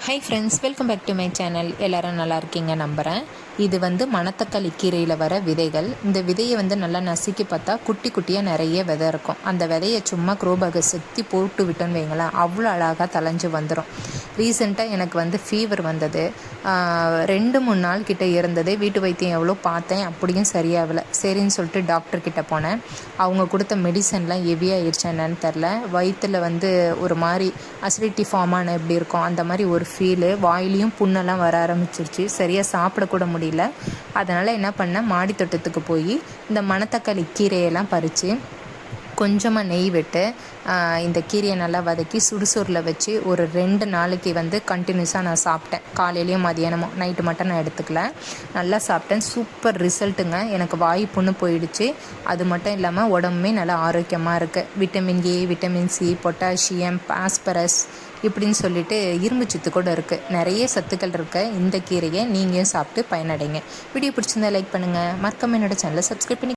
Hi friends welcome back to my channel எல்லோரும் நல்லா இருக்கீங்க நம்புகிறேன் இது வந்து மணத்தக்காளி கீரையில் வர விதைகள். இந்த விதையை வந்து நல்லா நசுக்கி பார்த்தா குட்டி குட்டியாக நிறைய விதை இருக்கும். அந்த விதையை சும்மா குரோபாக சுற்றி போட்டு விட்டோன்னு வைங்களேன் அவ்வளோ அழகாக தலைஞ்சு வந்துடும் ரீசெண்டாக எனக்கு வந்து ஃபீவர் வந்தது. ரெண்டு மூணு நாள் கிட்ட இருந்தது வீட்டு வைத்தியம் எவ்வளோ பார்த்தேன் அப்படியும் சரியாகலை. சரின்னு சொல்லிட்டு டாக்டர்கிட்ட போனேன். அவங்க கொடுத்த மெடிசன்லாம் ஹெவியாகிடுச்சு என்னன்னு தெரில. வயிற்றில் வந்து ஒரு மாதிரி அசிடிட்டி ஃபார்ம் ஆன எப்படி இருக்கும் அந்த மாதிரி ஒரு ஃபீலு வாயிலையும் புண்ணெல்லாம் வர ஆரம்பிச்சிருச்சு. சரியாக சாப்பிடக்கூட முடியல. அதனால் என்ன பண்ணேன் மாடி தோட்டத்துக்கு போய் இந்த மணத்தக்காளி கீரையெல்லாம் பறித்து கொஞ்சமாக நெய் விட்டு இந்த கீரையை நல்லா வதக்கி சுடுசூரில் வச்சு ஒரு ரெண்டு நாளைக்கு வந்து கண்டினியூஸாக நான் சாப்பிட்டேன். காலையிலையும் மதியானமும் நைட்டு மட்டும் நான் எடுத்துக்கல. நல்லா சாப்பிட்டேன். சூப்பர் ரிசல்ட்டுங்க எனக்கு வாய் புண்ணு போயிடுச்சு. அது மட்டும் இல்லாமல் உடம்புமே நல்லா ஆரோக்கியமாக இருக்குது vitamin A vitamin C potassium phosphorus இப்படின்னு சொல்லிட்டு இரும்பு சத்து கூட இருக்குது நிறைய சத்துக்கள் இருக்க. இந்த கீரையை நீங்களும் சாப்பிட்டு பயனடைங்க. வீடியோ பிடிச்சிருந்தா லைக் பண்ணுங்கள் மறக்காம என்னோட சேனலை சப்ஸ்கிரைப் பண்ணி